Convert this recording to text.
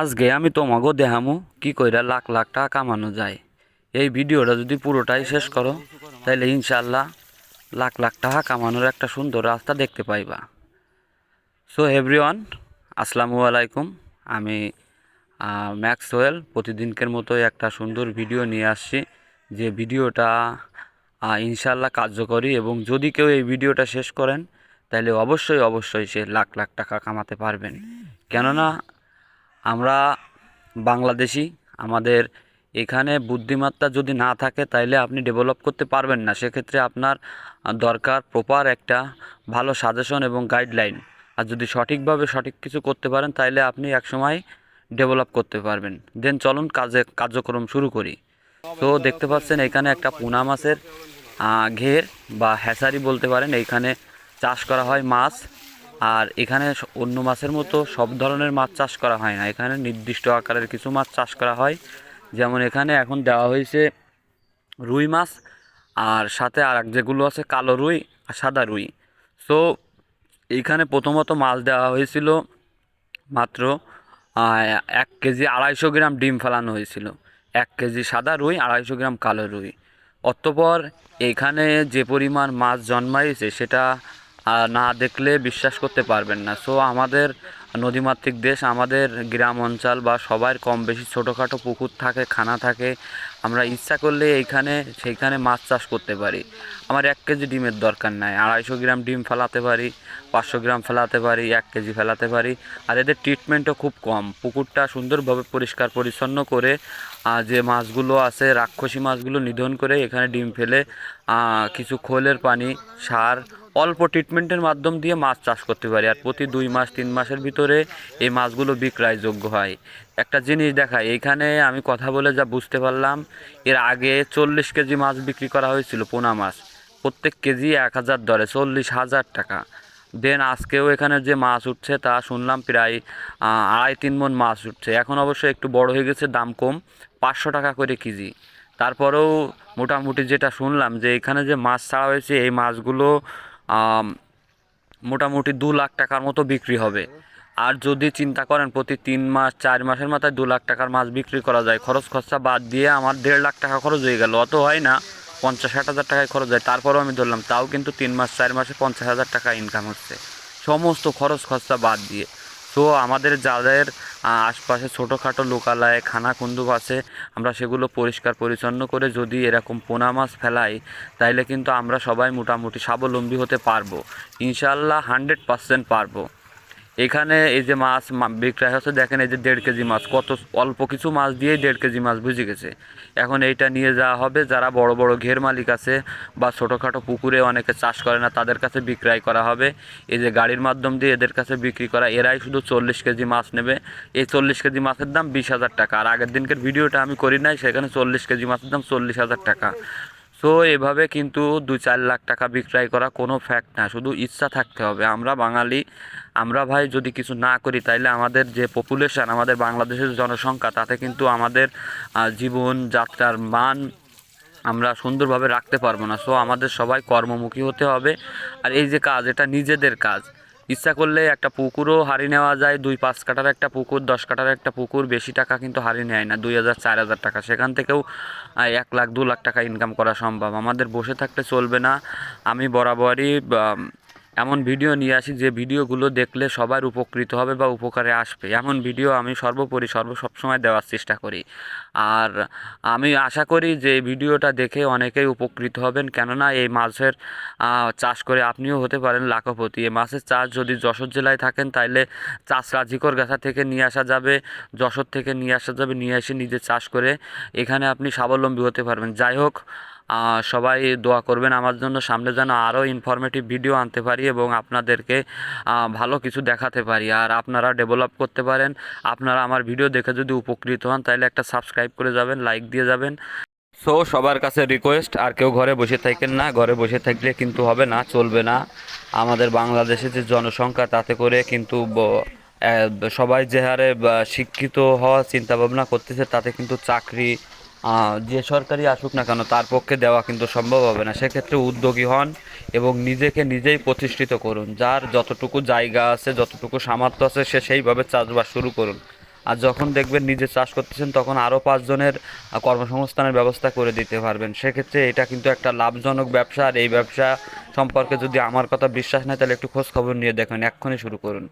আজকে আমি তোমাকেও দেখামু কি কইরা লাখ লাখ টাকা কামানো যায়। এই ভিডিওটা যদি পুরোটাই শেষ করো তাহলে ইনশাল্লাহ লাখ লাখ টাকা কামানোর একটা সুন্দর রাস্তা দেখতে পাইবা। সো এভরিওয়ান আসসালামু আলাইকুম। আমি ম্যাক্সওয়েল। প্রতিদিনকের মতো একটা সুন্দর ভিডিও নিয়ে আসছি, যে ভিডিওটা ইনশাল্লাহ কার্যকরী এবং যদি কেউ এই ভিডিওটা শেষ করেন তাহলে অবশ্যই অবশ্যই সে লাখ লাখ টাকা কামাতে পারবেন। কেননা আমরা বাংলাদেশি, আমাদের এখানে বুদ্ধিমত্তা যদি না থাকে তাইলে আপনি ডেভেলপ করতে পারবেন না। সেক্ষেত্রে আপনার দরকার প্রপার একটা ভালো সাজেশন এবং গাইডলাইন আর যদি সঠিকভাবে সঠিক কিছু করতে পারেন তাইলে আপনি একসময় ডেভেলপ করতে পারবেন। দেন চলুন কাজে, কার্যক্রম শুরু করি। তো দেখতে পাচ্ছেন এখানে একটা পোনা মাছের ঘের বা হ্যাচারি বলতে পারেন। এইখানে চাষ করা হয় মাছ। আর এখানে অন্য মাছের মতো সব ধরনের মাছ চাষ করা হয় না। এখানে নির্দিষ্ট আকারের কিছু মাছ চাষ করা হয়। যেমন এখানে এখন দেওয়া হয়েছে রুই মাছ আর সাথে আর যেগুলো আছে কালো রুই আর সাদা রুই। সো এইখানে প্রথমত মাছ দেওয়া হয়েছিল মাত্র এক কেজি আড়াইশো গ্রাম ডিম ফেলানো হয়েছিল। এক কেজি সাদা রুই, আড়াইশো গ্রাম কালো রুই। অতপর এখানে যে পরিমাণ মাছ জন্মাইছে সেটা না দেখলে বিশ্বাস করতে পারবেন না। সো আমাদের নদীমাতৃক দেশ, আমাদের গ্রাম অঞ্চল বা সবার কম বেশি ছোটোখাটো পুকুর থাকে, খানা থাকে, আমরা ইচ্ছা করলে এইখানে, সেইখানে মাছ চাষ করতে পারি। আমার এক কেজি ডিমের দরকার নাই, আড়াইশো গ্রাম ডিম ফেলাতে পারি, পাঁচশো গ্রাম ফেলাতে পারি, এক কেজি ফেলাতে পারি। আর এদের ট্রিটমেন্টও খুব কম। পুকুরটা সুন্দরভাবে পরিষ্কার পরিচ্ছন্ন করে যে মাছগুলো আছে, রাক্ষসী মাছগুলো নিধন করে এখানে ডিম ফেলে কিছু খোলের পানি, সার অল্প ট্রিটমেন্টের মাধ্যম দিয়ে মাছ চাষ করতে পারি আর প্রতি দুই মাস, তিন মাসের ভিতরে এই মাছগুলো বিক্রয়যোগ্য হয়। একটা জিনিস দেখায় এইখানে আমি কথা বলে যা বুঝতে পারলাম, এর আগে চল্লিশ কেজি মাছ বিক্রি করা হয়েছিল পোনা মাছ। প্রত্যেক কেজি এক হাজার দরে, চল্লিশ হাজার টাকা। দেন আজকেও এখানে যে মাছ উঠছে তা শুনলাম প্রায় আড়াই, তিন মন মাছ উঠছে। এখন অবশ্য একটু বড় হয়ে গেছে, দাম কম, পাঁচশো টাকা করে কেজি। তারপরেও মোটামুটি যেটা শুনলাম যে এখানে যে মাছ ছাড়া হয়েছে, এই মাছগুলো মোটামুটি দু লাখ টাকার মতো বিক্রি হবে। আর যদি চিন্তা করেন প্রতি তিন মাস, চার মাসের মাথায় দু লাখ টাকার মাছ বিক্রি করা যায়, খরচ খরচা বাদ দিয়ে আমার দেড় লাখ টাকা খরচ হয়ে গেল। অত হয় না, পঞ্চাশ ষাট হাজার টাকায় খরচ হয়, তারপরেও আমি ধরলাম, তাও কিন্তু তিন মাস, চার মাসে পঞ্চাশ হাজার টাকা ইনকাম হচ্ছে। সমস্ত খরচ খরচা বাদ দিয়ে। তো আমাদের যাদের আশপাশে ছোটোখাটো লোকালয়ে খানা কুন্দুব আছে, আমরা সেগুলো পরিষ্কার পরিচ্ছন্ন করে যদি এরকম পোনা মাছ ফেলাই, তাইলে কিন্তু আমরা সবাই মোটামুটি স্বাবলম্বী হতে পারব। ইনশাল্লাহ হান্ড্রেড পারসেন্ট পারব। এখানে এই যে মাছ বিক্রয় হচ্ছে, দেখেন এই যে দেড় কেজি মাছ, কত অল্প কিছু মাছ দিয়েই দেড় কেজি মাছ বুঝে গেছে। এখন এইটা নিয়ে যাওয়া হবে, যারা বড় বড় ঘের মালিক আছে বা ছোটোখাটো পুকুরে অনেকে চাষ করে না, তাদের কাছে বিক্রয় করা হবে। এই যে গাড়ির মাধ্যম দিয়ে এদের কাছে বিক্রি করা, এরাই শুধু চল্লিশ কেজি মাছ নেবে। এই চল্লিশ কেজি মাছের দাম বিশ হাজার টাকা। আর আগের দিনকের ভিডিওটা আমি করি নাই, সেখানে চল্লিশ কেজি মাছের দাম চল্লিশ হাজার টাকা। সো এভাবে কিন্তু দু চার লাখ টাকা বিক্রয় করা কোনো ফ্যাক্ট না। শুধু ইচ্ছা থাকতে হবে। আমরা বাঙালি, আমরা ভাই যদি কিছু না করি, তাইলে আমাদের যে পপুলেশান আমাদের বাংলাদেশের জনসংখ্যা, তাতে কিন্তু আমাদের জীবন যাত্রার মান আমরা সুন্দরভাবে রাখতে পারব না। সো আমাদের সবাই কর্মমুখী হতে হবে। আর এই যে কাজ, এটা নিজেদের কাজ। ইচ্ছা করলে একটা পুকুরও হারি নেওয়া যায়, দুই পাঁচ কাটার একটা পুকুর, দশ কাটার একটা পুকুর, বেশি টাকা কিন্তু হারি নেয় না, দুই হাজার, চার হাজার টাকা। সেখান থেকেও এক লাখ, দু লাখ টাকা ইনকাম করা সম্ভব। আমাদের বসে থাকলে চলবে না। আমি বরাবরই এমন ভিডিও নিয়ে আসি যে ভিডিওগুলো দেখলে সবার উপকৃত হবে বা উপকারে আসবে। এমন ভিডিও আমি সর্বোপরি সর্ব, সবসময় দেওয়ার চেষ্টা করি। আর আমি আশা করি যে ভিডিওটা দেখে অনেকেই উপকৃত হবেন। কেননা এই মাছের চাষ করে আপনিও হতে পারেন লাখপতি। এই মাছের চাষ যদি যশোর জেলায় থাকেন, তাইলে চাষরা ঝিকর গাছা থেকে নিয়ে আসা যাবে, যশোর থেকে নিয়ে আসা যাবে, নিয়ে এসে নিজে চাষ করে এখানে আপনি স্বাবলম্বী হতে পারবেন। যাই হোক সবাই দোয়া করবেন আমার জন্য, সামনে যেন আরও ইনফরমেটিভ ভিডিও আনতে পারি এবং আপনাদেরকে ভালো কিছু দেখাতে পারি। আর আপনারা ডেভেলপ করতে পারেন। আপনারা আমার ভিডিও দেখে যদি উপকৃত হন, তাহলে একটা সাবস্ক্রাইব করে যাবেন লাইক দিয়ে যাবেন। সো সবার কাছে রিকোয়েস্ট আর কেউ ঘরে বসে থাকেন না। ঘরে বসে থাকলে কিন্তু হবে না, চলবে না। আমাদের বাংলাদেশে যে জনসংখ্যা, তাতে করে কিন্তু সবাই যে হারে শিক্ষিত হওয়ার চিন্তা ভাবনা করতেছে, তাতে কিন্তু চাকরি যে সরকারি আসুক না কেন, তার পক্ষে দেওয়া কিন্তু সম্ভব হবে না। সেক্ষেত্রে উদ্যোগী হন এবং নিজেকে নিজেই প্রতিষ্ঠিত করুন। যার যতটুকু জায়গা আছে, যতটুকু সামর্থ্য আছে, সে সেইভাবে চাষবাস শুরু করুন। আর যখন দেখবেন নিজে চাষ করতেছেন, তখন আরও পাঁচজনের কর্মসংস্থানের ব্যবস্থা করে দিতে পারবেন। সেক্ষেত্রে এটা কিন্তু একটা লাভজনক ব্যবসা। আর এই ব্যবসা সম্পর্কে যদি আমার কথা বিশ্বাস নেই তাহলে একটু খোঁজ খবর নিয়ে দেখেন। এক্ষুনি শুরু করুন।